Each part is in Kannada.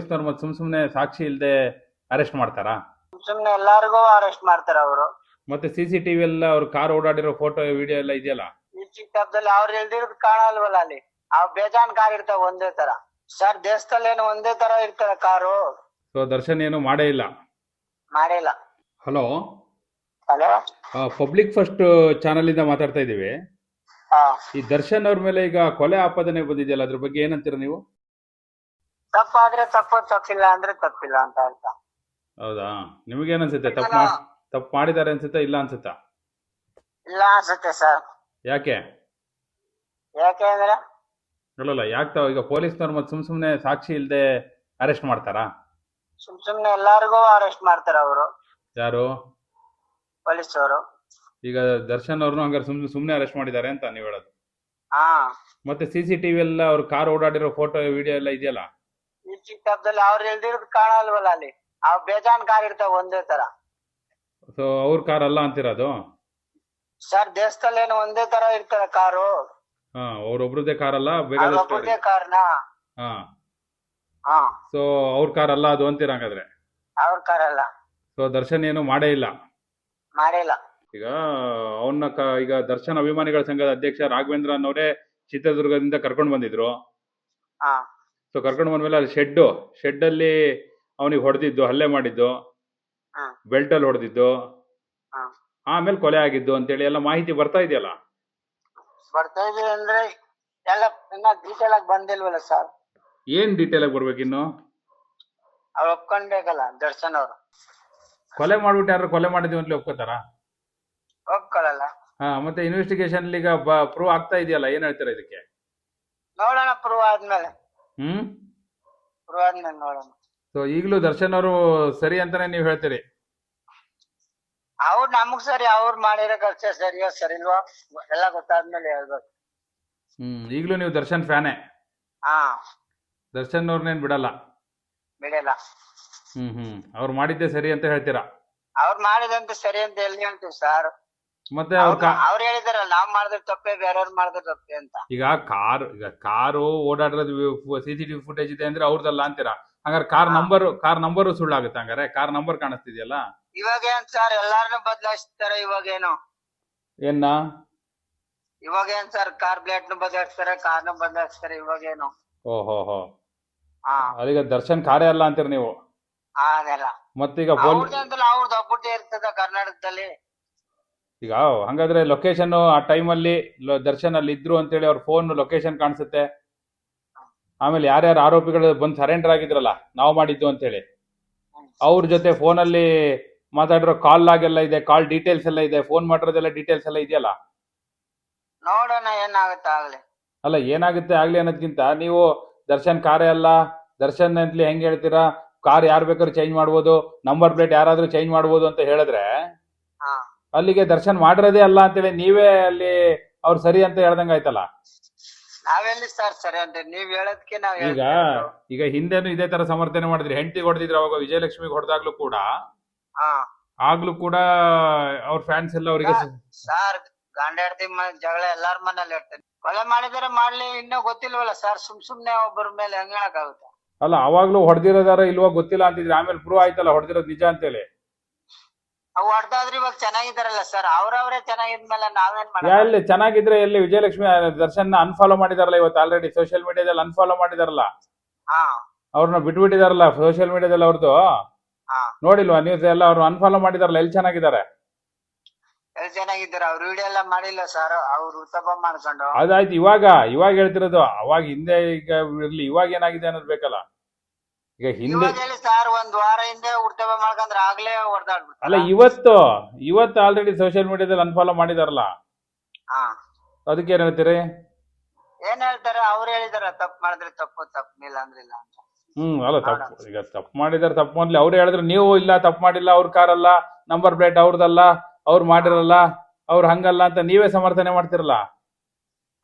ಪೊಲೀಸ್ನವ್ರು ಮತ್ತೆ ಸುಮ್ ಸುಮ್ನೆ ಸಾಕ್ಷಿ ಇಲ್ಲದೆ ಅರೆಸ್ಟ್ ಮಾಡ್ತಾರಾ? ಸುಮ್ನೆ ಎಲ್ಲಾರ್ಗೂ ಅರೆಸ್ಟ್ ಮಾಡ್ತಾರ ಅವರು. ಮತ್ತೆ ಸಿ ಸಿ ಟಿವಿ ಎಲ್ಲ ಅವ್ರ ಕಾರ್ ಓಡಾಡಿರೋ ಫೋಟೋ ವಿಡಿಯೋ ಎಲ್ಲ ಇದೆಯಲ್ಲ? ಚಿಕ್ಕ ಹಬ್ಬದಲ್ಲಿ ಅವ್ರು ಎಲ್ದಿರೋದು ಕಾಣಲ್ವಲ್ಲ ಅಲ್ಲಿ? ಅವ್ ಬೇಜಾನ್ ಕಾರ್ ಇರ್ತಾವ ಒಂದೇ ತರ. ಸರ್ ದೇಶದಲ್ಲಿ ಏನು ಒಂದೇ ತರ ಇರ್ತಾರ ಕಾರು? ಸೊ ದರ್ಶನ್ ಏನು ಮಾಡೇ ಇಲ್ಲ? ಮಾಡಿಲ್ಲ hello hello public first channel ಇಂದ ಮಾತಾಡ್ತಾ ಇದೀವಿ ಹಾ. ಈ ದರ್ಶನ್ ಅವ್ರ ಮೇಲೆ ಈಗ ಕೊಲೆ ಆಪಾದನೆ ಬಂದಿದೆಯಲ್ಲ ಅದ್ರ ಬಗ್ಗೆ ಏನಂತೀರ ನೀವು? ತಪ್ಪಾದ್ರೆ ತಪ್ಪು ತಪ್ಪಿಲ್ಲ ಅಂದ್ರೆ ತಪ್ಪಿಲ್ಲ ಅಂತ ಅರ್ಥ. ಹೌದಾ? ನಿಮಗೇನ್ ಅನ್ಸುತ್ತೆ? ತಪ್ಪು ಮಾ ತಪ್ಪು ಮಾಡಿದ್ದಾರೆ ಅನ್ಸುತ್ತಾ ಇಲ್ಲ ಅನ್ಸುತ್ತಾ? ಇಲ್ಲ ಅನ್ಸುತ್ತೆ ಸರ್. ಯಾಕೆ? ಯಾಕೆ ಅಂದ್ರೆ? ಹೇಳಲ್ಲ ಯಾಕೆ ತಾವ ಈಗ ಪೊಲೀಸ್ನವ್ರು ಮತ್ತೆ ಸುಮ್ ಸುಮ್ನೆ ಸಾಕ್ಷಿ ಇಲ್ದೆ ಅರೆಸ್ಟ್ ಮಾಡ್ತಾರಾ? ಸುಮ್ ಸುಮ್ನೆ ಎಲ್ಲಾರ್ಗೂ ಅರೆಸ್ಟ್ ಮಾಡ್ತಾರ ಅವರು. ಯಾರು? ಪೊಲೀಸ್ ಅವರು ಈಗ ದರ್ಶನ್ ಅವ್ರನ್ನು ಹಂಗಾರೆ ಸುಮ್ ಸುಮ್ನೆ ಅರೆಸ್ಟ್ ಮಾಡಿದ್ದಾರೆ ಅಂತ ನೀವು ಹೇಳೋದು. ಹಾ. ಮತ್ತೆ ಸಿ ಸಿ ಟಿವಿ ಎಲ್ಲ ಅವ್ರ ಕಾರ್ ಓಡಾಡಿರೋ ಫೋಟೋ ವಿಡಿಯೋ ಎಲ್ಲ ಇದೆಯಲ್ಲ? ಈ ಚಿಕ್ಕ ಹಬ್ಬದಲ್ಲಿ ಅವ್ರು ಎಲ್ದಿರೋದು ಕಾಣಲ್ವಲ್ಲ ಅಲ್ಲಿ? ಆ ಬೇಜಾನ್ ಕಾರ್ ಇರ್ತಾವ ಒಂದೇ ತರ. ಸೊ ಅವ್ರ ಕಾರ್ ಅಲ್ಲ ಅಂತಿರೋದು ಸರ್ ದೇಶದಲ್ಲಿ ಏನು ಒಂದೇ ತರ ಇರ್ತಾರ ಕಾರು. ಹಾ ಅವ್ರೊಬ್ರದೇ ಕಾರ್ ಅಲ್ಲ ಅವ್ರೊಬ್ಬರದೇ ಕಾರ್ನ? ಹಾ. ಹಾ. ಸೊ ಅವ್ರ ಕಾರ್ ಅಲ್ಲ ಅದು ಅಂತೀರ ಹಂಗಾದ್ರೆ? ಅವ್ರ ಕಾರ್ ಅಲ್ಲ. ಸೊ ದರ್ಶನ್ ಏನು ಮಾಡೇ ಇಲ್ಲ? ಮಾಡಿಲ್ಲ ಈಗ ಅವನ್ನ ಈಗ ದರ್ಶನ್ ಅಭಿಮಾನಿಗಳ ಸಂಘದ ಅಧ್ಯಕ್ಷ ರಾಘವೇಂದ್ರ ಅನ್ನೋರೇ ಚಿತ್ರದುರ್ಗದಿಂದ ಕರ್ಕೊಂಡು ಬಂದಿದ್ರು. ಸೊ ಕರ್ಕೊಂಡು ಬಂದ್ಮೇಲೆ ಅಲ್ಲಿ ಶೆಡ್ ಶೆಡ್ ಅಲ್ಲಿ ಅವನಿಗೆ ಹೊಡೆದಿದ್ದು ಹಲ್ಲೆ ಮಾಡಿದ್ದು ಬೆಲ್ಟಲ್ಲಿ ಬೆಲ್ಟ್ ಅಲ್ಲಿ ಹೊಡೆದಿದ್ದು ಆಮೇಲೆ ಕೊಲೆ ಆಗಿದ್ದು ಅಂತೇಳಿ ಎಲ್ಲ ಮಾಹಿತಿ ಬರ್ತಾ ಇದೆಯಲ್ಲ? ಬರ್ತಾ ಇದೆ ಅಂದ್ರೆ ಎಲ್ಲ ಇನ್ನ ಡೀಟೇಲ್ ಆಗಿ ಬಂದಿಲ್ವಲ್ಲ ಸರ್ ಏನ್ ಡೀಟೇಲ್ ಆಗಿ ಬರ್ಬೇಕಿನ್ನು ಅವ್ರು ಒಪ್ಕೊಂಡ್ಬೇಕಲ್ಲ ದರ್ಶನ್ ಅವರು. ಕೊಲೆ ಮಾಡ್ಬಿಟ್ಟು ಯಾರು ಕೊಲೆ ಮಾಡಿದ್ವಿ ಅಂತಲೇ ಒಪ್ಕೋತಾರ? ಒಪ್ಕೊಳ್ಳಲ್ಲ ಹಾ ಮತ್ತೆ ಇನ್ವೆಸ್ಟಿಗೇಷನ್ ಈಗ ಪ್ರೂವ್ ಆಗ್ತಾ ಇದೆಯಲ್ಲ? ಏನ್ ಹೇಳ್ತೀರಾ ಇದಕ್ಕೆ? ನೋಡೋಣ ಪ್ರೂವ್ ಆದ್ಮೇಲೆ. ಹ್ಮ್? ಆದ್ಮೇಲೆ ನೋಡೋಣ ಸೊ ಈಗಲೂ ದರ್ಶನ್ ಅವರು ಸರಿ ಅಂತಾನೆ ನೀವು ಹೇಳ್ತೀರಿ? ಅವ್ರು ನಮಗ್ ಸರಿ ಅವ್ರು ಮಾಡಿರೋ ಕೆಲಸ ಸರಿಯೋ ಸರಿಲ್ವೋ ಎಲ್ಲ ಗೊತ್ತಾದ್ಮೇಲೆ ಹೇಳ್ಬೇಕು. ಹ್ಮ್ ಈಗಲೂ ನೀವು ದರ್ಶನ್ ಫ್ಯಾನೇ? ಹಾ. ದರ್ಶನ್ ಅವ್ರನ್ನೇನ್ ಬಿಡಲ್ಲ? ಬಿಡಲ್ಲ. ಹ್ಮ್ ಹ್ಮ್. ಅವ್ರು ಮಾಡಿದ್ದೆ ಸರಿ ಅಂತ ಹೇಳ್ತೀರಾ? ಅವ್ರು ಮಾಡಿದಂತೆ ಸರಿ ಅಂತ ಎಲ್ಲಿ ಹೇಳ್ತೀವಿ ಸರ್? ಮತ್ತೆ ಅವ್ರ ಹೇಳಿದಾರಲ್ಲ ನಾವ್ ಮಾಡಿದ್ರೆ ತಪ್ಪೇ ಬೇರೆಯವ್ರು ಮಾಡಿದ್ರೆ ತಪ್ಪೇ ಅಂತ. ಈಗ ಕಾರ್ ಈಗ ಕಾರು ಓಡಾಡಿರೋದು ಸಿ ಸಿ ಟಿವಿ ಫುಟೇಜ್ ಇದೆ ಅಂದ್ರೆ ಅವ್ರದಲ್ಲ ಅಂತೀರಾ? ಹಂಗಾರೆ ಕಾರ್ ನಂಬರ್ ಕಾರ್ ನಂಬರ್ ಸುಳ್ಳಾಗುತ್ತೆ ಹಂಗಾರೆ? ಕಾರ್ ನಂಬರ್ ಕಾಣಿಸ್ತಿದ್ಯಲ್ಲ? ಇವಾಗ ಏನ್ ಸರ್ ಎಲ್ಲಾರನು ಬದಲಾಯಿಸ್ತಾರೆ ಇವಾಗ ಏನು ಏನ ಇವಾಗ ಏನ್ ಸರ್ ಕಾರ್ ಪ್ಲೇಟ್ ನು ಬದಲಾಯಿಸ್ತಾರೆ ಕಾರ್ ನು ಬದಲಾಯಿಸ್ತಾರೆ ಇವಾಗ ಏನು ಓಹೋ ಹೋ. ಅದೀಗ ದರ್ಶನ್ ಕಾರೇ ಅಲ್ಲ ಅಂತೀರ ನೀವು? ಅದೆಲ್ಲ. ಮತ್ತೀಗ ಅವ್ರದ್ದು ಅಂತಲ್ಲ ಅವ್ರದ್ದು ಒಬ್ಬಟ್ಟೆ ಇರ್ತದ ಕರ್ನಾಟಕದಲ್ಲಿ. ಈಗ ಹಂಗಾದ್ರೆ ಲೊಕೇಶನ್ ಆ ಟೈಮಲ್ಲಿ ದರ್ಶನ್ ಅಲ್ಲಿ ಇದ್ರು ಅಂತೇಳಿ ಅವ್ರ ಫೋನ್ ಲೊಕೇಶನ್ ಕಾಣಿಸುತ್ತೆ. ಆಮೇಲೆ ಯಾರ್ಯಾರು ಆರೋಪಿಗಳು ಬಂದು ಸರೆಂಡರ್ ಆಗಿದ್ರಲ್ಲ ನಾವು ಮಾಡಿದ್ದು ಅಂತೇಳಿ. ಅವ್ರ ಜೊತೆ ಫೋನಲ್ಲಿ ಮಾತಾಡಿರೋ ಕಾಲ್ ಲಾಗೆಲ್ಲ ಇದೆ ಕಾಲ್ ಡೀಟೇಲ್ಸ್ ಎಲ್ಲ ಇದೆ ಫೋನ್ ಮಾಡಿರೋದೆಲ್ಲ ಡೀಟೇಲ್ಸ್ ಎಲ್ಲ ಇದೆಯಲ್ಲ? ನೋಡೋಣ ಏನಾಗುತ್ತೆ ಆಗ್ಲಿ. ಅಲ್ಲ ಏನಾಗುತ್ತೆ ಆಗ್ಲಿ ಅನ್ನೋದ್ಕಿಂತ ನೀವು ದರ್ಶನ್ ಕಾರೇ ಅಲ್ಲ ದರ್ಶನ್ ಅಂತಲಿ ಹೆಂಗ್ ಹೇಳ್ತೀರಾ? ಕಾರ್ ಯಾರು ಬೇಕಾದ್ರೂ ಚೇಂಜ್ ಮಾಡ್ಬೋದು ನಂಬರ್ ಪ್ಲೇಟ್ ಯಾರಾದ್ರೂ ಚೇಂಜ್ ಮಾಡ್ಬೋದು ಅಂತ ಹೇಳಿದ್ರೆ ಅಲ್ಲಿಗೆ ದರ್ಶನ್ ಮಾಡಿರೋದೇ ಅಲ್ಲ ಅಂತೇಳಿ ನೀವೇ ಅಲ್ಲಿ ಅವ್ರು ಸರಿ ಅಂತ ಹೇಳ್ದಂಗ ಆಯ್ತಲ್ಲ? ನಾವೆಲ್ಲಿ ಸರ್ ಸರಿ ಅಂತ ನೀವ್ ಹೇಳೋದಕ್ಕೆ ನಾವ್ ಈಗ ಹೇಳ್ತಿರೋದು. ಈಗ ಹಿಂದೆನು ಇದೇ ತರ ಸಮರ್ಥನೆ ಮಾಡಿದ್ರಿ. ಹೆಂಡತಿ ಹೊಡೆದಿದ್ರು ಅವಾಗ ವಿಜಯಲಕ್ಷ್ಮಿ ಹೊಡೆದಾಗ್ಲೂ ಕೂಡ ಹಾ. ಆಗ್ಲೂ ಕೂಡ ಅವ್ರ ಫ್ಯಾನ್ಸ್ ಎಲ್ಲ ಅವರಿಗೆ ಸರ್ ಗಂಡ ಹೆಂಡತಿ ಜಗಳ ಎಲ್ಲಾರ ಮನೇಲಿ ಇರ್ತದೆ ಕೊಲೆ ಮಾಡಿದರೆ ಮಾಡ್ಲಿ ಇನ್ನೂ ಗೊತ್ತಿಲ್ವಲ್ಲ ಸರ್? ಸುಮ್ ಸುಮ್ನೆ ಒಬ್ಬರ ಮೇಲೆ ಹೆಂಗ್ ಹೇಳಕ್ಕಾಗುತ್ತೆ ಅಲ್ಲ ಅವಾಗ್ಲೂ ಹೊಡೆದಿರೋದಾರ ಇಲ್ವಾ ಗೊತ್ತಿಲ್ಲ ಅಂತಿದ್ರಿ. ಆಮೇಲೆ ಪ್ರೂವ್ ಆಯ್ತಲ್ಲ ಹೊಡೆದಿರೋದು ನಿಜ ಅಂತೇಳಿ. ಅವ್ ಹೊಡ್ದಾದ್ರೆ ಇವಾಗ ಚೆನ್ನಾಗಿದಾರಲ್ಲ ಸರ್ ಅವ್ರವ್ರೇ ಚೆನ್ನಾಗಿದ್ಮೇಲೆ ನಾವೇನ್ ಮಾಡ ಎಲ್ಲಿ ಚೆನ್ನಾಗಿದ್ರೆ ಎಲ್ಲಿ ವಿಜಯಲಕ್ಷ್ಮಿ ದರ್ಶನ್ ಅನ್ಫಾಲೋ ಮಾಡಿದಾರಲ್ಲ ಇವತ್ತು ಆಲ್ರೆಡಿ ಸೋಷಿಯಲ್ ಮೀಡಿಯಾದಲ್ಲಿ ಅನ್ಫಾಲೋ ಮಾಡಿದಾರಲ್ಲ? ಹಾ. ಅವ್ರನ್ನ ಬಿಟ್ಬಿಟ್ಟಿದಾರಲ್ಲ ಸೋಷಿಯಲ್ ಮೀಡಿಯಾದಲ್ಲಿ ಅವ್ರದ್ದು ಹಾ. ನೋಡಿಲ್ವಾ ನ್ಯೂಸ್ ಎಲ್ಲ ಅವ್ರು ಅನ್ಫಾಲೋ ಮಾಡಿದಾರಲ್ಲ ಎಲ್ಲಿ ಚೆನ್ನಾಗಿದ್ದಾರೆ? ಎಷ್ಟ್ ಚೆನ್ನಾಗಿದ್ದಾರೆ? ಅವ್ರ ವಿಡಿಯೋ ಎಲ್ಲ ಮಾಡಿಲ್ಲ ಸರ್ ಅವ್ರು ಮಾಡ್ಕೊಂಡು. ಅದಾಯ್ತು ಇವಾಗ ಇವಾಗ ಹೇಳ್ತಿರೋದು ಅವಾಗ ಹಿಂದೆ ಈಗ ಇರ್ಲಿ ಇವಾಗ ಏನಾಗಿದೆ ಅನ್ನೋದು ಬೇಕಲ್ಲ? ಈಗ ಹಿಂದೆ ಸರ್ ಒಂದ್ ವಾರ ಹಿಂದೆ ಉರ್ತವ ಮಾಡ್ಕಂದ್ರೆ ಆಗ್ಲೇ ಹೊಡೆದಾಡ್ಬಿಟ್ಟು ಅಲ್ಲ ಇವತ್ತು ಇವತ್ತು ಆಲ್ರೆಡಿ ಸೋಷಿಯಲ್ ಮೀಡಿಯಾದಲ್ಲಿ ಅನ್ಫಾಲೋ ಮಾಡಿದಾರಲ್ಲ? ಹಾ. ಅದಕ್ಕೆ ಏನ್ ಹೇಳ್ತೀರಿ? ಏನ್ ಹೇಳ್ತಾರೆ? ಅವ್ರು ಹೇಳಿದಾರ ತಪ್ಪು ಮಾಡಿದ್ರೆ ತಪ್ಪು ತಪ್ಪು ಅಂದ್ರೆ ಇಲ್ಲ ಅಂತ. ಹ್ಮ್ ಅಲ್ಲ ತಪ್ಪು. ಈಗ ತಪ್ಪು ಮಾಡಿದಾರೆ ತಪ್ಪು ಮಾಡ್ಲಿ ಅವ್ರು ಹೇಳಿದ್ರು ನೀವು ಇಲ್ಲ ತಪ್ಪು ಮಾಡಿಲ್ಲ ಅವ್ರ ಕಾರ್ ಅಲ್ಲ ನಂಬರ್ ಪ್ಲೇಟ್ ಅವ್ರದಲ್ಲ ಅವ್ರು ಮಾಡಿರಲ್ಲ ಅವ್ರು ಹಂಗಲ್ಲ ಅಂತ ನೀವೇ ಸಮರ್ಥನೆ ಮಾಡ್ತಿರಲ್ಲ?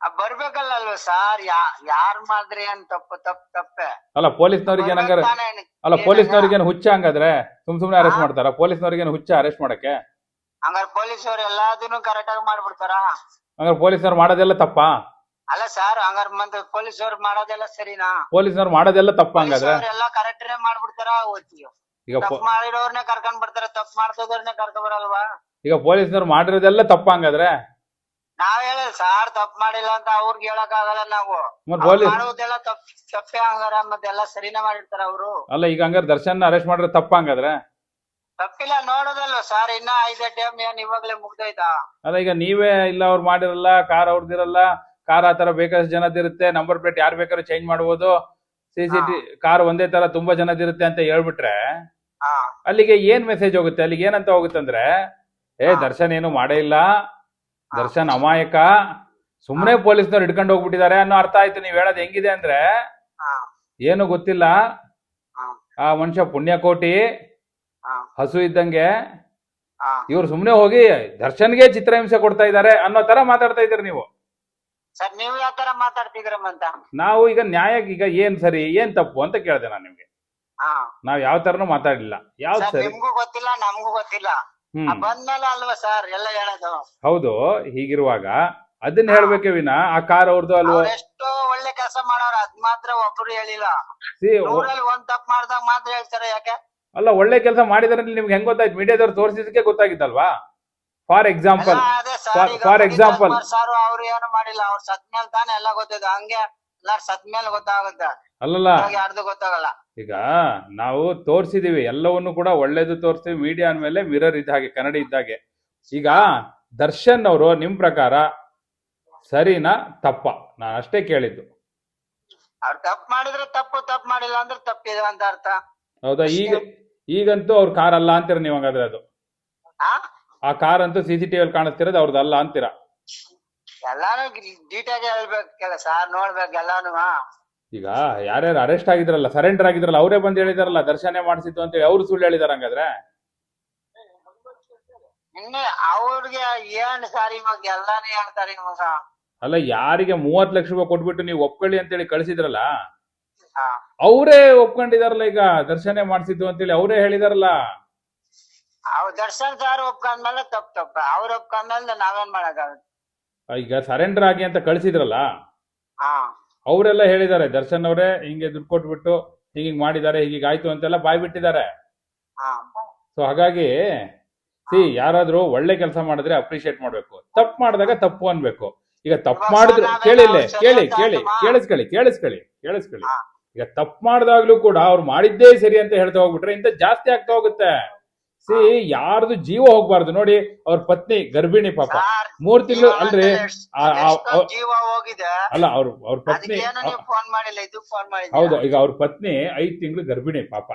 ಅಲ್ವಾ ಸರ್ ಯಾ ಯಾರ್ ಮಾದ್ರಿ ಏನ್ ತಪ್ಪು ತಪ್ಪು ತಪ್ಪೆ? ಅಲ್ಲ ಪೊಲೀಸ್ನವ್ರಿಗೆ ಏನಂಗಾರ. ಅಲ್ಲ ಪೊಲೀಸ್ನವ್ರಿಗೆ ಏನು ಹುಚ್ಚ ಹಂಗಾದ್ರೆ? ಸುಮ್ ಸುಮ್ನೆ ಅರೆಸ್ಟ್ ಮಾಡ್ತಾರ? ಪೊಲೀಸ್ನವ್ರಿಗೆ ಏನು ಹುಚ್ಚ ಅರೆಸ್ಟ್ ಮಾಡಕ್ಕೆ? ಹಂಗಾರೆ ಪೊಲೀಸರು ಎಲ್ಲಾದನ್ನು ಕರೆಕ್ಟ್ ಆಗಿ ಮಾಡ್ಬಿಡ್ತಾರ? ಹಂಗಾರೆ ಪೊಲೀಸ್ನವ್ರು ಮಾಡೋದೆಲ್ಲ ತಪ್ಪಾ? ಅಲ್ಲ ಸರ್ ಹಂಗಾರ ಮಂದಿ ಪೊಲೀಸ್ ಅವ್ರು ಮಾಡೋದೆಲ್ಲ ಸರಿನಾ? ಪೊಲೀಸ್ನವ್ರು ಮಾಡೋದೆಲ್ಲ ತಪ್ಪ ಹಂಗಾದ್ರೆ? ಎಲ್ಲ ಕರೆಕ್ಟ್ನೇ ಮಾಡ್ಬಿಡ್ತಾರ ಓದ್ತೀವಿ ಈಗ ತಪ್ಪು ಪೊ- ಮಾಡಿರೋರ್ನೇ ಕರ್ಕೊಂಡ್ ಬರ್ತಾರ ತಪ್ಪು ಮಾಡ್ತದವ್ರನ್ನೇ ಕರ್ಕೊಂಡ್ ಬರಲ್ವಾ? ಈಗ ಪೊಲೀಸ್ನವ್ರು ಮಾಡಿರೋದೆಲ್ಲ ತಪ್ಪ ಹಂಗಾದ್ರೆ? ನಾವ್ ಹೇಳ ಸಾರ್ ತಪ್ಪು ಮಾಡಿಲ್ಲ ಅಂತ ಅವ್ರಿಗೆ ಹೇಳಕ್ ಆಗಲ್ಲ ನಾವು. ಮತ್ತೆ ಅವ್ರ್ ಮಾಡೋದೆಲ್ಲ ತಪ್ಪ ತಪ್ಪೇ ಹಂಗಾರ ಮತ್ತೆಲ್ಲ ಸರಿನೇ ಮಾಡಿರ್ತಾರ ಅವ್ರು. ಅಲ್ಲ ಈಗ ಹಂಗಾರೆ ದರ್ಶನ್ ಅರೆಸ್ಟ್ ಮಾಡಿದ್ರೆ ತಪ್ಪ ಹಂಗಾದ್ರೆ? ತಪ್ಪಿಲ್ಲ ನೋಡೋದಲ್ಲ ಸರ್ ಇನ್ನ ಐದೇ ಟೈಮ್ ಏನ್ ಇವಾಗ್ಲೇ ಮುಗ್ದೈತಾ ಅಲ್ಲ ಈಗ ನೀವೇ ಇಲ್ಲ ಅವ್ರು ಮಾಡಿರಲ್ಲ ಕಾರ್ ಅವ್ರದಿರಲ್ಲ ಕಾರ್ ಆ ತರ ಬೇಕಾದಷ್ಟು ಜನದಿರುತ್ತೆ ನಂಬರ್ ಪ್ಲೇಟ್ ಯಾರು ಬೇಕಾದ್ರೂ ಚೇಂಜ್ ಮಾಡ್ಬೋದು ಸಿ ಸಿ ಟಿ ಕಾರ್ ಒಂದೇ ತರ ತುಂಬಾ ಜನದಿರುತ್ತೆ ಅಂತ ಹೇಳ್ಬಿಟ್ರೆ ಹಾ. ಅಲ್ಲಿಗೆ ಏನ್ ಮೆಸೇಜ್ ಹೋಗುತ್ತೆ? ಅಲ್ಲಿಗೆ ಏನಂತ ಹೋಗುತ್ತಂದ್ರೆ ಏ ಹಾ. ದರ್ಶನ್ ಏನು ಮಾಡೇ ಇಲ್ಲ ದರ್ಶನ್ ಅಮಾಯಕ. ಸುಮ್ನೆ ಪೊಲೀಸ್ನವ್ರು ಹಿಡ್ಕೊಂಡು ಹೋಗ್ಬಿಟ್ಟಿದ್ದಾರೆ ಅನ್ನೋ ಅರ್ಥ ಆಯ್ತು ನೀವ್ ಹೇಳೋದ್ ಹೆಂಗಿದೆ ಅಂದ್ರೆ ಏನು ಗೊತ್ತಿಲ್ಲ. ಆ ಮನುಷ್ಯ ಪುಣ್ಯಕೋಟಿ ಹಸು ಇದ್ದಂಗೆ. ಇವ್ರು ಸುಮ್ನೆ ಹೋಗಿ ದರ್ಶನ್ಗೆ ಚಿತ್ರಹಿಂಸೆ ಕೊಡ್ತಾ ಇದ್ದಾರೆ ಅನ್ನೋ ತರ ಮಾತಾಡ್ತಾ ಇದ್ದೀರಿ ನೀವು. ಸರ್ ನೀವು ಯಾವ ತರ ಮಾತಾಡ್ತಿದ್ರಮ್ಮಂತ ನಾವು ಈಗ ನ್ಯಾಯ ಈಗ ಏನ್ ಸರಿ ಏನ್ ತಪ್ಪು ಅಂತ ಕೇಳ್ದೆ ನಾನು ನಿಮ್ಗೆ. ನಾವ್ ಯಾವ ತರನು ಮಾತಾಡಿಲ್ಲ ಯಾವ್ದು ಸರ್ ಸರಿ? ನಿಮ್ಗೂ ಗೊತ್ತಿಲ್ಲ ನಮಗೂ ಗೊತ್ತಿಲ್ಲ. ಬಂದ್ಮೇಲೆ ಅಲ್ವಾ ಸರ್ ಎಲ್ಲ ಹೇಳೋದು? ಹೌದು ಹೀಗಿರುವಾಗ ಅದನ್ನ ಹೇಳ್ಬೇಕೆ ವಿನ ಆ ಕಾರ್ ಅವ್ರದ್ದು ಅಲ್ವಾ? ಎಷ್ಟೋ ಒಳ್ಳೆ ಕೆಲಸ ಮಾಡೋರು ಅದ್ ಮಾತ್ರ ಒಬ್ರು ಹೇಳಿಲ್ಲ. ಸಿ ಊರಲ್ಲಿ ಒಂದ್ ತಪ್ಪು ಮಾಡ್ದಾಗ ಮಾತ್ರ ಹೇಳ್ತಾರೆ ಯಾಕೆ? ಅಲ್ಲ ಒಳ್ಳೆ ಕೆಲಸ ಮಾಡಿದಾರೆ ನಿಮ್ಗೆ ಹೆಂಗ್ ಗೊತ್ತಾಯ್ತು? ಮೀಡಿಯಾದವ್ರು ತೋರಿಸಿದಕ್ಕೆ ಗೊತ್ತಾಗಿತ್ತಲ್ವಾ? For example for example. Sir ಅವ್ರು ಏನು ಮಾಡಿಲ್ಲ ಅವ್ರು ಸತ್ ಮೇಲೆ ತಾನೇ ಎಲ್ಲ ಗೊತ್ತಿದ್ದು. ಹಂಗೆ ಎಲ್ಲಾರು ಸತ್ ಮೇಲೆ ಗೊತ್ತಾಗುತ್ತೆ. ಅಲ್ಲಲ್ಲ. ಯಾರ್ದು ಗೊತ್ತಾಗಲ್ಲ. ಈಗ ನಾವು ತೋರಿಸಿದೀವಿ ಎಲ್ಲವನ್ನು ಕೂಡ ಒಳ್ಳೇದು ತೋರಿಸ್ತೀವಿ ಮೀಡಿಯಾ ಅಂದಮೇಲೆ ಮಿರರ್ ಇದ್ದ ಹಾಗೆ ಕನ್ನಡಿ ಇದ್ದಾಗೆ. ಈಗ ದರ್ಶನ್ ಅವರು ನಿಮ್ ಪ್ರಕಾರ ಸರಿನಾ ತಪ್ಪ? ನಾನು ಅಷ್ಟೇ ಕೇಳಿದ್ದು. ಅವ್ರು ತಪ್ಪು ಮಾಡಿದ್ರೆ ತಪ್ಪು ತಪ್ಪು ಮಾಡಿಲ್ಲ ಅಂದ್ರೆ ತಪ್ಪಿದೆ ಅಂತ ಅರ್ಥ. ಹೌದಾ? ಈಗ ಈಗಂತೂ ಅವ್ರ ಕಾರ್ ಅಲ್ಲ ಅಂತೀರ ನೀವು ಹಂಗಾದ್ರೆ ಅದು? ಆ? ಆ ಕಾರ್ ಅಂತೂ ಸಿ ಸಿ ಟಿವಿಯಲ್ಲಿ ಕಾಣಿಸ್ತಿರೋದು ಅವ್ರದ್ದು ಅಲ್ಲ ಅಂತೀರಾ? ಎಲ್ಲಾನು ಡೀಟೇಲ್ ಹೇಳ್ಬೇಕಲ್ಲ ಸರ್ ನೋಡ್ಬೇಕು ಎಲ್ಲಾನು. ಈಗ ಯಾರ್ಯಾರು ಅರೆಸ್ಟ್ ಆಗಿದ್ರಲ್ಲ ಸರೆಂಡರ್ ಆಗಿದ್ರಲ್ಲ ಅವರೇ ಬಂದು ಹೇಳಿದಾರಲ್ಲ ದರ್ಶನ ಮಾಡಿಸಿದ್ದು ಅಂತೇಳಿ ಅವ್ರು ಸುಳ್ಳು ಹೇಳಿದಾರ ಹಂಗಾದ್ರೆ? ಇನ್ನು ಅವ್ರಿಗೆ ಏನ್ ಸರ್ ಇವಾಗ ಎಲ್ಲಾನು ಹೇಳ್ತಾರೆ ಅಲ್ಲ ಯಾರಿಗೆ ಮೂವತ್ ಲಕ್ಷ ರೂಪಾಯಿ ಕೊಟ್ಬಿಟ್ಟು ನೀವು ಒಪ್ಕೊಳ್ಳಿ ಅಂತೇಳಿ ಕಳಿಸಿದ್ರಲ್ಲ? ಅವರೇ ಒಪ್ಕೊಂಡಿದಾರಲ್ಲ ಈಗ ದರ್ಶನ ಮಾಡಿಸಿದ್ದು ಅಂತೇಳಿ ಅವರೇ ಹೇಳಿದಾರಲ್ಲ? ಅವ್ರ ದರ್ಶನ್ ಸರ್ ಒಪ್ಕೊಂಡ್ಮೇಲೆ ತಪ್ಪು ತಪ್ಪ ಅವ್ರ ಒಪ್ಕೊಂಡ್ಮೇಲೆ ನಾವೇನ್ ಮಾಡಕ್ಕಾಗುತ್ತೆ ಈಗ ಸರೆಂಡರ್ ಆಗಿ ಅಂತ ಕಳಿಸಿದ್ರಲ್ಲ? ಅವರೆಲ್ಲ ಹೇಳಿದ್ದಾರೆ ದರ್ಶನ್ ಅವರೇ ಹಿಂಗೆ ದುಡ್ಡು ಕೊಟ್ಬಿಟ್ಟು ಹಿಂಗ್ ಹಿಂಗ್ ಮಾಡಿದ್ದಾರೆ ಹೀಗೀಗ ಆಯ್ತು ಅಂತೆಲ್ಲ ಬಾಯ್ ಬಿಟ್ಟಿದ್ದಾರೆ. ಸೊ ಹಾಗಾಗಿ ಸಿ ಯಾರಾದ್ರೂ ಒಳ್ಳೆ ಕೆಲಸ ಮಾಡಿದ್ರೆ ಅಪ್ರಿಶಿಯೇಟ್ ಮಾಡ್ಬೇಕು. ತಪ್ಪು ಮಾಡಿದಾಗ ತಪ್ಪು ಅನ್ಬೇಕು. ಈಗ ತಪ್ಪು ಮಾಡಿದ್ರು ಕೇಳಿಲ್ಲ ಕೇಳಿ ಕೇಳಿ ಕೇಳಿಸ್ಕೊಳ್ಳಿ ಕೇಳಿಸ್ಕೊಳ್ಳಿ ಕೇಳಿಸ್ಕೊಳ್ಳಿ. ಈಗ ತಪ್ಪು ಮಾಡಿದಾಗ್ಲೂ ಕೂಡ ಅವ್ರು ಮಾಡಿದ್ದೇ ಸರಿ ಅಂತ ಹೇಳ್ತಾ ಹೋಗ್ಬಿಟ್ರೆ ಇಂತ ಜಾಸ್ತಿ ಆಗ್ತಾ ಹೋಗುತ್ತೆ. ಸಿ ಯಾರ್ದು ಜೀವ ಹೋಗ್ಬಾರ್ದು. ನೋಡಿ ಅವ್ರ ಪತ್ನಿ ಗರ್ಭಿಣಿ ಪಾಪ. ಮೂರ್ ತಿಂಗಳು ಅಲ್ರಿ ಜೀವ ಹೋಗಿದೆ? ಅಲ್ಲ ಅವ್ರ ಅವ್ರ ಪತ್ನಿ ಅದಕ್ಕೇನು ನೀವು ಫೋನ್ ಮಾಡಿಲ್ಲ ಇದು ಫೋನ್ ಮಾಡಿಲ್ಲ ಹೌದು ಈಗ ಅವ್ರ ಪತ್ನಿ ಐದ್ ತಿಂಗಳು ಗರ್ಭಿಣಿ ಪಾಪ.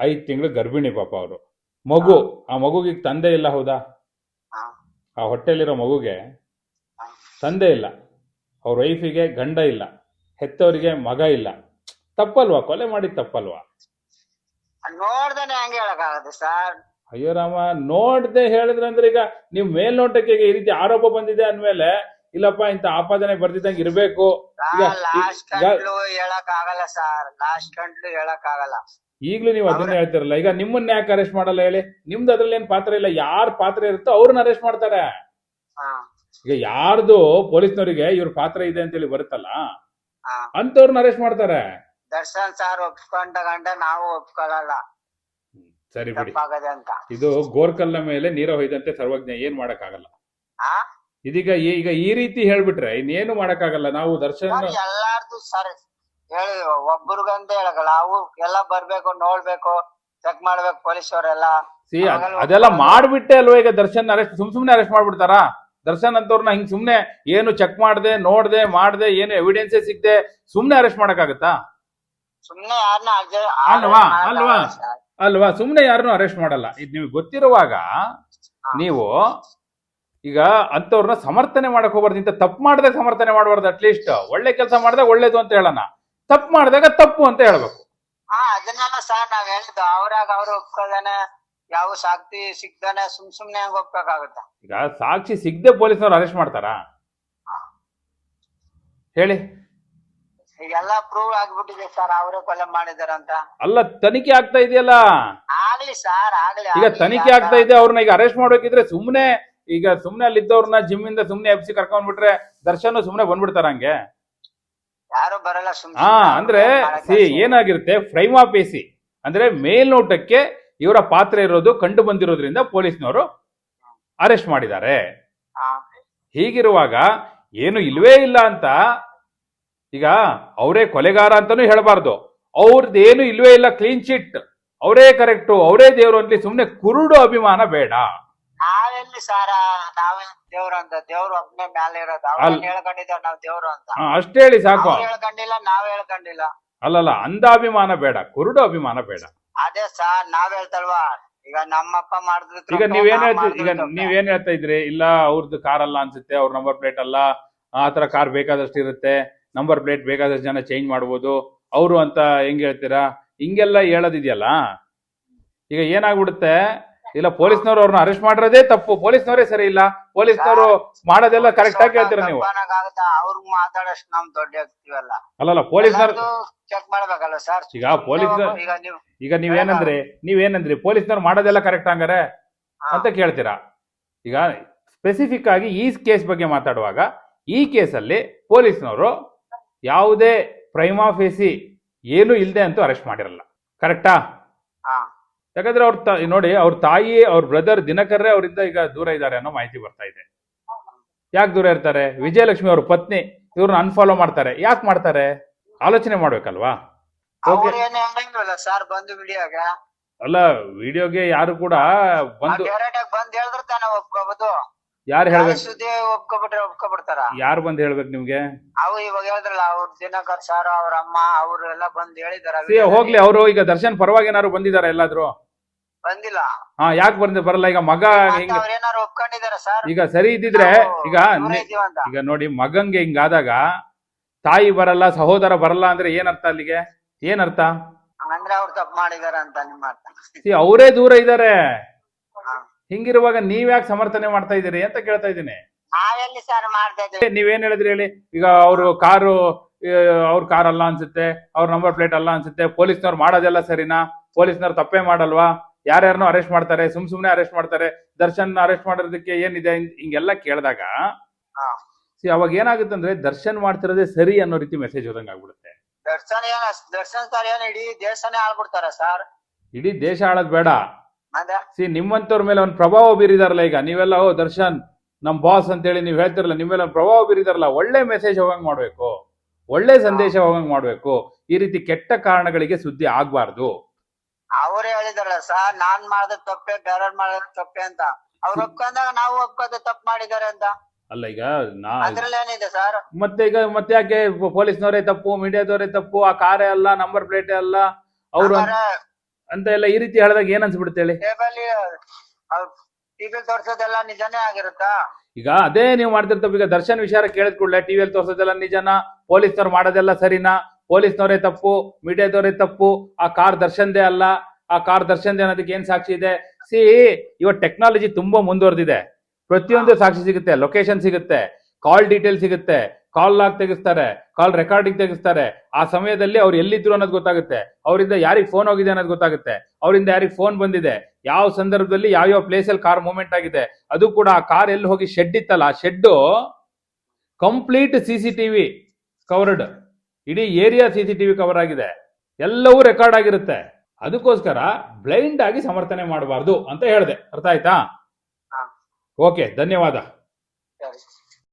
ಐದ್ ತಿಂಗಳು ಗರ್ಭಿಣಿ ಪಾಪ ಅವರು. ಮಗು ಆ. ಮಗುಗೆ ತಂದೆ ಇಲ್ಲ ಹೌದಾ? ಆ. ಹೊಟ್ಟೆಲಿರೋ ಮಗುಗೆ. ತಂದೆ ಇಲ್ಲ. ಅವ್ರ ವೈಫಿಗೆ ಗಂಡ ಇಲ್ಲ. ಹೆತ್ತವರಿಗೆ ಮಗ ಇಲ್ಲ. ತಪ್ಪಲ್ವಾ? ಕೊಲೆ ಮಾಡಿದ್ ತಪ್ಪಲ್ವಾ? ನೋಡ್ದೇನೆ ಹೆಂಗೆ ಹೇಳಕ್ಕಾಗತ್ತೆ ಸರ್. ಅಯ್ಯೋ ರಾಮ ನೋಡ್ದೆ ಹೇಳಿದ್ರಂದ್ರೆ ಈಗ ನಿಮ್ ಮೇಲ್ನೋಟಕ್ಕೆ ಈ ರೀತಿ ಆರೋಪ ಬಂದಿದೆ ಅಂದ್ಮೇಲೆ ಇಲ್ಲಪ್ಪ ಇಂತ ಆಪಾದನೆ ಬರ್ದಿದ್ದಂಗೆ ಇರ್ಬೇಕು. ಈಗ ಲಾಸ್ಟ್ ಈಗ- ಗಂಟ್ಲು ಹೇಳಕ್ ಆಗಲ್ಲ ಸರ್ ಲಾಸ್ಟ್ ಗಂಟ್ಲು ಹೇಳಕ್ ಆಗಲ್ಲ ಈಗ್ಲೂ ನೀವು ಅದನ್ನ ಹೇಳ್ತಿರಲ್ಲ ಈಗ ನಿಮ್ಮನ್ನ ಯಾಕೆ ಅರೆಸ್ಟ್ ಮಾಡಲ್ಲ ಹೇಳಿ? ನಿಮ್ದು ಅದ್ರಲ್ಲಿ ಏನ್ ಪಾತ್ರ ಇಲ್ಲ? ಯಾರ ಪಾತ್ರ ಇರುತ್ತೋ ಅವ್ರನ್ನ ಅರೆಸ್ಟ್ ಮಾಡ್ತಾರೆ. ಹಾ. ಈಗ ಯಾರ್ದು ಪೊಲೀಸ್ನವರಿಗೆ ಇವ್ರ ಪಾತ್ರ ಇದೆ ಅಂತೇಳಿ ಬರುತ್ತಲ್ಲ ಹಾ. ಅಂತವ್ರನ್ನ ಅರೆಸ್ಟ್ ಮಾಡ್ತಾರೆ. ದರ್ಶನ್ ಸಾರ್ ಒಪ್ಕೊಂಡ ಗಂಡ ನಾವು ಒಪ್ಕೊಳ್ಳಲ್ಲ ಸರಿ ಬಿಡಿ. ತಪ್ಪಾಗದೆ ಅಂತ. ಇದು ಗೋರ್ಕಲ್ನ ಮೇಲೆ ನೀರ ಹೊಯ್ದಂತೆ ಸರ್ವಜ್ಞ ಏನ್ ಮಾಡಕ್ಕಾಗಲ್ಲ. ಆ? ಇದೀಗ ಈ- ಈಗ ಈ ರೀತಿ ಹೇಳ್ಬಿಟ್ರೆ ಇನ್ನೇನು ಮಾಡಕ್ಕಾಗಲ್ಲ. ನಾವು ದರ್ಶನ್ ಸರ್ ಎಲ್ಲಾರ್ದು ಸರ್. ಹೇಳಿ ಒಬ್ರಿಗಂತ ಹೇಳಲ್ಲ ಅವು ಎಲ್ಲ ಬರ್ಬೇಕು ನೋಡ್ಬೇಕು ಚೆಕ್ ಮಾಡ್ಬೇಕು ಪೊಲೀಸ್ ಅವರೆಲ್ಲ ಸಿ ಅದೆಲ್ಲ ಮಾಡ್ಬಿಟ್ಟೆ ಅಲ್ವಾ ಈಗ ದರ್ಶನ್ ಅರೆಸ್ಟ್? ಸುಮ್ ಸುಮ್ನೆ ಅರೆಸ್ಟ್ ಮಾಡ್ಬಿಡ್ತಾರಾ? ದರ್ಶನ್ ಅಂತವ್ರನ್ನ ಹಿಂಗ್ ಸುಮ್ನೆ ಏನು ಚೆಕ್ ಮಾಡ್ದೆ ನೋಡ್ದೆ ಮಾಡ್ದೆ ಏನು ಎವಿಡೆನ್ಸೇ ಸಿಗ್ದೆ ಸುಮ್ನೆ ಅರೆಸ್ಟ್ ಮಾಡಕ್ಕಾಗತ್ತಾ? ಸುಮ್ನೆ ಯಾರನ್ನ ಅಲ್ವಾ? ಅಲ್ವಾ? ಅಲ್ವಾ? ಸುಮ್ನೆ ಯಾರನ್ನೂ ಅರೆಸ್ಟ್ ಮಾಡಲ್ಲ. ಇದು ನಿಮ್ಗೆ ಗೊತ್ತಿರುವಾಗ ನೀವು ಈಗ ಅಂತವ್ರನ್ನ ಸಮರ್ಥನೆ ಮಾಡಕ್ ಹೋಗ್ಬಾರ್ದು. ಇಂತ ತಪ್ಪು ಮಾಡಿದಾಗ ಸಮರ್ಥನೆ ಮಾಡಬಾರ್ದು ಅಟ್ಲೀಸ್ಟ್ ಒಳ್ಳೆ ಕೆಲಸ ಮಾಡಿದಾಗ ಒಳ್ಳೇದು ಅಂತ ಹೇಳೋಣ. ತಪ್ಪು ಮಾಡಿದಾಗ ತಪ್ಪು ಅಂತ ಹೇಳ್ಬೇಕು. ಹಾ ಅದನ್ನೆಲ್ಲ ಸರ್ ನಾವ್ ಹೇಳಿದ್ದು. ಅವ್ರಾಗ ಅವ್ರು ಒಪ್ಕೊಳ್ದೇನೆ ಯಾವ ಸಾಕ್ಷಿ ಸಿಗ್ದಾನೆ ಸುಮ್ ಸುಮ್ನೆ ಹೆಂಗ್ ಒಪ್ಬೇಕಾಗತ್ತ ಈಗ ಸಾಕ್ಷಿ ಸಿಗದೆ ಪೊಲೀಸ್ನವ್ರು ಅರೆಸ್ಟ್ ಮಾಡ್ತಾರಾ? ಹೇಳಿ. ಈಗೆಲ್ಲ ಪ್ರೂವ್ ಆಗ್ಬಿಟ್ಟಿದೆ ಸರ್ ಅವರೇ ಕೊಲೆ ಮಾಡಿದಾರಂತ ಅಲ್ಲ ತನಿಖೆ ಆಗ್ತಾ ಇದೆಯಲ್ಲ? ಆಗ್ಲಿ ಸರ್ ಆಗ್ಲಿ ಈಗ ಆಗ್ಲಿ, ತನಿಖೆ ಆಗ್ತಾ ಇದೆ ಅವ್ರನ್ನ ಈಗ ಅರೆಸ್ಟ್ ಮಾಡ್ಬೇಕಿದ್ರೆ ಸುಮ್ನೆ ಈಗ ಸುಮ್ನೆ ಅಲ್ಲಿದ್ದವ್ರನ್ನ ಜಿಮ್ ಇಂದ ಸುಮ್ನೆ ಎಫ್ಸಿ ಕರ್ಕೊಂಡ್ಬಿಟ್ರೆ ದರ್ಶನ್ ಸುಮ್ನೆ ಬಂದ್ಬಿಡ್ತಾರ ಹಂಗೆ? ಯಾರು ಬರಲ್ಲ ಸುಮ್ನೆ. ಹಾ ಅಂದ್ರೆ ಸಿ ಏನಾಗಿರುತ್ತೆ? ಫ್ರೈಮ್ ಆಫ್ ಎಸಿ ಅಂದ್ರೆ ಮೇಲ್ನೋಟಕ್ಕೆ ಇವರ ಪಾತ್ರ ಇರೋದು ಕಂಡು ಬಂದಿರೋದ್ರಿಂದ ಪೊಲೀಸ್ನವರು ಅರೆಸ್ಟ್ ಮಾಡಿದ್ದಾರೆ. ಹೀಗಿರುವಾಗ ಏನು ಇಲ್ವೇ ಇಲ್ಲ ಅಂತ ಈಗ ಅವರೇ ಕೊಲೆಗಾರ ಅಂತಾನೂ ಹೇಳಬಾರ್ದು. ಅವ್ರದ್ದೇನು ಇಲ್ವೇ ಇಲ್ಲ ಕ್ಲೀನ್ ಚಿಟ್ ಅವರೇ ಕರೆಕ್ಟು ಅವರೇ ದೇವ್ರು ಅಂತಲಿ ಸುಮ್ನೆ ಕುರುಡು ಅಭಿಮಾನ ಬೇಡ. ನಾವೆಲ್ಲಿ ಸಾರ? ನಾವೇ ದೇವ್ರು ಅಂತ? ದೇವ್ರು ಒಬ್ನೇ ಮ್ಯಾಲೆ ಇರೋದು. ನಾವ್ ದೇವ್ರು ಅಂತ? ಹಾ, ಅಷ್ಟೇ ಹೇಳಿ ಸಾಕು. ಅವ್ರು ಹೇಳ್ಕೊಂಡಿಲ್ಲ ನಾವ್ ಹೇಳ್ಕೊಂಡಿಲ್ಲ. ಅಲ್ಲಲ್ಲ ಅಂದ ಅಭಿಮಾನ ಬೇಡ ಕುರುಡು ಅಭಿಮಾನ ಬೇಡ. ಅದೇ ಸಾರ್ ನಾವ್ ಹೇಳ್ತಲ್ವಾ? ಈಗ ನಮ್ಮಪ್ಪ ಮಾಡಿದ್ರು ಈಗ ನೀವೇನ್ ಹೇಳ್ತಿ ಈಗ ನೀವೇನ್ ಹೇಳ್ತಾ ಇದ್ರಿ? ಇಲ್ಲ ಅವ್ರದ್ದು ಕಾರ್ ಅಲ್ಲ ಅನ್ಸುತ್ತೆ ಅವ್ರ ನಂಬರ್ ಪ್ಲೇಟ್ ಅಲ್ಲ ಆ ತರ ಕಾರ್ ಬೇಕಾದಷ್ಟು ಇರುತ್ತೆ ನಂಬರ್ ಪ್ಲೇಟ್ ಬೇಕಾದಷ್ಟು ಜನ ಚೇಂಜ್ ಮಾಡ್ಬೋದು. ಅವರು ಅಂತ ಹೆಂಗ್ ಹೇಳ್ತೀರಾ? ಹಿಂಗೆಲ್ಲ ಹೇಳೋದಿದೆಯಲ್ಲ? ಈಗ ಏನಾಗ್ಬಿಡುತ್ತೆ? ಇಲ್ಲ ಪೊಲೀಸ್ನವ್ರು ಅವ್ರನ್ನ ಅರೆಸ್ಟ್ ಮಾಡಿರೋದೇ ತಪ್ಪು. ಪೊಲೀಸ್ನವರೇ ಸರಿ ಇಲ್ಲ. ಪೊಲೀಸ್ನವರು ಮಾಡೋದೆಲ್ಲ ಕರೆಕ್ಟ್ ಆಗಿ ಹೇಳ್ತೀರಾ ನೀವು? ಅವ್ರಿಗೆ ಮಾತಾಡಷ್ಟು ನಮ್ ದೊಡ್ಡ ಆಗ್ತೀವಲ್ಲ ಅಲ್ಲಲ್ಲ ಪೊಲೀಸ್ನವ್ರು ಚೆಕ್ ಮಾಡ್ಬೇಕಲ್ಲ ಸರ್ ಈಗ ಪೊಲೀಸ್ ಈಗ ನೀವು ಈಗ ನೀವೇನಂದ್ರಿ ನೀವೇನಂದ್ರಿ ಪೊಲೀಸ್ನವ್ರು ಮಾಡೋದೆಲ್ಲ ಕರೆಕ್ಟ್ ಹಂಗಾರೆ? ಅಂತ ಕೇಳ್ತೀರಾ? ಈಗ ಸ್ಪೆಸಿಫಿಕ್ ಆಗಿ ಈ ಕೇಸ್ ಬಗ್ಗೆ ಮಾತಾಡುವಾಗ ಈ ಕೇಸಲ್ಲಿ ಪೊಲೀಸ್ನವರು ಯಾವುದೇ ಪ್ರೈಮಾ ಫೇಸಿ ಏನು ಇಲ್ಲದೆ ಅಂತೂ ಅರೆಸ್ಟ್ ಮಾಡಿರಲ್ಲ. ಕರೆಕ್ಟಾ ಹಾ. ಯಾಕಂದ್ರೆ ಅವ್ರ ನೋಡಿ ಅವ್ರ ತಾಯಿ ಅವ್ರ ಬ್ರದರ್ ದಿನಕರ್ರೆ ಅವರಿಂದ ಈಗ ದೂರ ಇದ್ದಾರೆ ಅನ್ನೋ ಮಾಹಿತಿ ಬರ್ತಾ ಇದೆ. ಯಾಕೆ ದೂರ ಇರ್ತಾರೆ? ವಿಜಯಲಕ್ಷ್ಮಿ ಅವ್ರ ಪತ್ನಿ ಇವ್ರನ್ನ ಅನ್ಫಾಲೋ ಮಾಡ್ತಾರೆ. ಯಾಕೆ ಮಾಡ್ತಾರೆ? ಆಲೋಚನೆ ಮಾಡ್ಬೇಕಲ್ವಾ? ಅಲ್ಲ ವಿಡಿಯೋಗೆ ಯಾರು ಕೂಡ ಬಂದು ಯಾರು ಹೇಳ್ಬೇಕು? ಸುದ್ದಿ ಒಪ್ಕೊಬಿಟ್ರೆ ಒಪ್ಕೊಬಿಡ್ತಾರ? ಯಾರು ಬಂದ್ ಹೇಳ್ಬೇಕು ನಿಮ್ಗೆ? ಅವು ಇವಾಗ ಹೇಳಿದ್ರಲ್ಲ ಅವ್ರ ದಿನಕರ್ ಸರ್ ಅವ್ರ ಅಮ್ಮ ಅವ್ರು ಎಲ್ಲ ಬಂದ್ ಹೇಳಿದಾರ. ಸಿ, ಹೋಗ್ಲಿ ಅವರು ಈಗ ದರ್ಶನ್ ಪರವಾಗಿ ಏನಾರು ಬಂದಿದಾರ ಎಲ್ಲಾದ್ರು? ಬಂದಿಲ್ಲ. ಹಾ ಯಾಕೆ ಬಂದ ಬರಲ್ಲ ಈಗ ಮಗ ಹಿಂಗ ಏನಾರು ಒಪ್ಕೊಂಡಿದಾರ ಸರ್ ಈಗ ಸರಿ ಇದ್ದಿದ್ರೆ ಈಗ ನಿ- ಈಗ ನೋಡಿ ಮಗಂಗೆ ಹಿಂಗಾದಾಗ ತಾಯಿ ಬರಲ್ಲ ಸಹೋದರ ಬರಲ್ಲ ಅಂದ್ರೆ ಏನರ್ಥ ಅಲ್ಲಿಗೆ? ಏನರ್ಥ ಅಂದ್ರೆ ಅವ್ರು ತಪ್ಪು ಮಾಡಿದಾರ ಅಂತ ನಿಮ್ಮ ಅರ್ಥ. ಸಿ ಅವರೇ ದೂರ ಇದ್ದಾರೆ ಹಾ. ಹಿಂಗಿರುವಾಗ ನೀವ್ ಯಾಕೆ ಸಮರ್ಥನೆ ಮಾಡ್ತಾ ಇದ್ದೀರಿ ಅಂತ ಕೇಳ್ತಾ ಇದ್ದೀನಿ. ನಾವೆಲ್ಲಿ ಸರ್ ಮಾಡ್ತಾ ಇದ್ದೀವಿ ನೀವೇನ್ ಹೇಳಿದ್ರಿ ಹೇಳಿ? ಈಗ ಅವರು ಕಾರು ಅವ್ರ ಕಾರ್ ಅಲ್ಲ ಅನ್ಸುತ್ತೆ ಅವ್ರ ನಂಬರ್ ಪ್ಲೇಟ್ ಅಲ್ಲ ಅನ್ಸುತ್ತೆ ಪೊಲೀಸ್ನವ್ರು ಮಾಡೋದೆಲ್ಲ ಸರಿನಾ? ಪೊಲೀಸ್ನವ್ರು ತಪ್ಪೇ ಮಾಡಲ್ವಾ? ಯಾರ್ಯಾರನ್ನೂ ಅರೆಸ್ಟ್ ಮಾಡ್ತಾರೆ ಸುಮ್ ಸುಮ್ನೆ ಅರೆಸ್ಟ್ ಮಾಡ್ತಾರೆ ದರ್ಶನ್ ಅರೆಸ್ಟ್ ಮಾಡೋದಕ್ಕೆ ಏನಿದೆ ಹಿಂಗ್- ಹಿಂಗೆಲ್ಲ ಕೇಳಿದಾಗ ಅವಾಗ ಏನಾಗುತ್ತೆ ಅಂದ್ರೆ ದರ್ಶನ್ ಮಾಡ್ತಿರೋದೇ ಸರಿ ಅನ್ನೋ ರೀತಿ ಮೆಸೇಜ್ ಹೋದಂಗ್ ಆಗ್ಬಿಡುತ್ತೆ. ದರ್ಶನ್ ಏನ ದರ್ಶನ್ ಸರ್ ಏನ್ ಇಡೀ ದೇಶನೇ ಆಳ್ಬಿಡ್ತಾರ ಸರ್ ಇಡೀ ದೇಶ ಆಳೋದ್ ಬೇಡ. ಸಿ ನಿಮ್ಮಂತವ್ರ ಮೇಲೆ ಒಂದು ಪ್ರಭಾವ ಬೀರಿದಾರಲ್ಲ ಈಗ. ನೀವೆಲ್ಲ ಓ ದರ್ಶನ್ ನಮ್ ಬಾಸ್ ಅಂತೇಳಿ ನೀವು ಹೇಳ್ತಿರಲ್ಲ ನಿಮ್ಮ ಮೇಲೆ ಒಂದು ಪ್ರಭಾವ ಬೀರಿದಾರಲ್ಲ ಒಳ್ಳೆ ಮೆಸೇಜ್ ಹೋಗಂಗ್ ಮಾಡ್ಬೇಕು. ಒಳ್ಳೆ ಸಂದೇಶ ಹೋಗಂಗ್ ಮಾಡ್ಬೇಕು. ಈ ರೀತಿ ಕೆಟ್ಟ ಕಾರಣಗಳಿಗೆ ಸುದ್ದಿ ಆಗ್ಬಾರ್ದು. ಅವ್ರು ಹೇಳಿದಾರಲ್ಲ ಸರ್ ನಾನ್ ಮಾಡಿದ ತಪ್ಪೆ ಬೇರೆ ಮಾಡಿದ ತಪ್ಪೆ ಅಂತ. ಅವ್ರು ಒಪ್ಕೊಂಡಾಗ ನಾವು ಒಪ್ಕೋದ ತಪ್ಪು ಮಾಡಿದಾರೆ ಅಂತ. ಅಲ್ಲ ಈಗ ನಾ ಅದ್ರಲ್ಲಿ ಏನಿದೆ ಸರ್? ಮತ್ತೆ ಈಗ ಮತ್ತೆ ಯಾಕೆ ಪೊಲೀಸ್ನವರೇ ತಪ್ಪು ಮೀಡಿಯಾದವರೇ ತಪ್ಪು ಆ ಕಾರೇ ಅಲ್ಲ ನಂಬರ್ ಪ್ಲೇಟೇ ಅಲ್ಲ ಅವ್ರು ಅಂತ ಎಲ್ಲ ಈ ರೀತಿ ಹೇಳಿದಾಗ ಏನ್ ಅನ್ಸ್ಬಿಡುತ್ತೆ ಹೇಳಿ? ತೋರ್ಸೋದೆಲ್ಲ ನಿಜಾನೇ ಆಗಿರುತ್ತಾ? ಈಗ ಅದೇ ನೀವು ಮಾಡ್ತಿರ್ತಪ್ಪ ಈಗ ದರ್ಶನ್ ವಿಚಾರ ಕೇಳಿದ ಕೂಡಲೇ ಟಿವಿಯಲ್ಲಿ ತೋರ್ಸೋದೆಲ್ಲ ನಿಜನಾ? ಪೊಲೀಸ್ನವ್ರು ಮಾಡೋದೆಲ್ಲ ಸರಿನಾ? ಪೊಲೀಸ್ನವರೇ ತಪ್ಪು? ಮೀಡಿಯಾದವರೇ ತಪ್ಪು? ಆ ಕಾರ್ ದರ್ಶನ್ದೇ ಅಲ್ಲ? ಆ ಕಾರ್ ದರ್ಶನ್ದೇ ಅನ್ನೋದಕ್ಕೆ ಏನ್ ಸಾಕ್ಷಿ ಇದೆ? ಸಿ ಇವತ್ತು ಟೆಕ್ನಾಲಜಿ ತುಂಬಾ ಮುಂದುವರೆದಿದೆ. ಪ್ರತಿಯೊಂದು ಸಾಕ್ಷಿ ಸಿಗುತ್ತೆ. ಲೊಕೇಶನ್ ಸಿಗುತ್ತೆ. ಕಾಲ್ ಡೀಟೇಲ್ ಸಿಗುತ್ತೆ. ಕಾಲ್ ಲಾಗ್ ತೆಗಿಸ್ತಾರೆ ಕಾಲ್ ರೆಕಾರ್ಡಿಂಗ್ ತೆಗಿಸ್ತಾರೆ. ಆ ಸಮಯದಲ್ಲಿ ಅವ್ರು ಎಲ್ಲಿದ್ರು ಅನ್ನೋದು ಗೊತ್ತಾಗುತ್ತೆ. ಅವರಿಂದ ಯಾರಿಗೆ ಫೋನ್ ಹೋಗಿದೆ ಅನ್ನೋದು ಗೊತ್ತಾಗುತ್ತೆ. ಅವರಿಂದ ಯಾರಿಗೆ ಫೋನ್ ಬಂದಿದೆ. ಯಾವ ಸಂದರ್ಭದಲ್ಲಿ ಯಾವ್ಯಾವ ಪ್ಲೇಸ್ ಅಲ್ಲಿ ಕಾರ್ ಮೂವ್ಮೆಂಟ್ ಆಗಿದೆ. ಅದು ಕೂಡ ಆ ಕಾರ್ ಎಲ್ಲಿ ಹೋಗಿ ಶೆಡ್ ಇತ್ತಲ್ಲ ಆ shed complete C C TV covered ಇಡೀ area C C TV cover ಆಗಿದೆ. ಎಲ್ಲವೂ ರೆಕಾರ್ಡ್ ಆಗಿರುತ್ತೆ. ಅದಕ್ಕೋಸ್ಕರ ಬ್ಲೈಂಡ್ ಆಗಿ ಸಮರ್ಥನೆ ಮಾಡಬಾರ್ದು ಅಂತ ಹೇಳಿದೆ. ಅರ್ಥ ಆಯ್ತಾ? ಓಕೆ ಧನ್ಯವಾದ.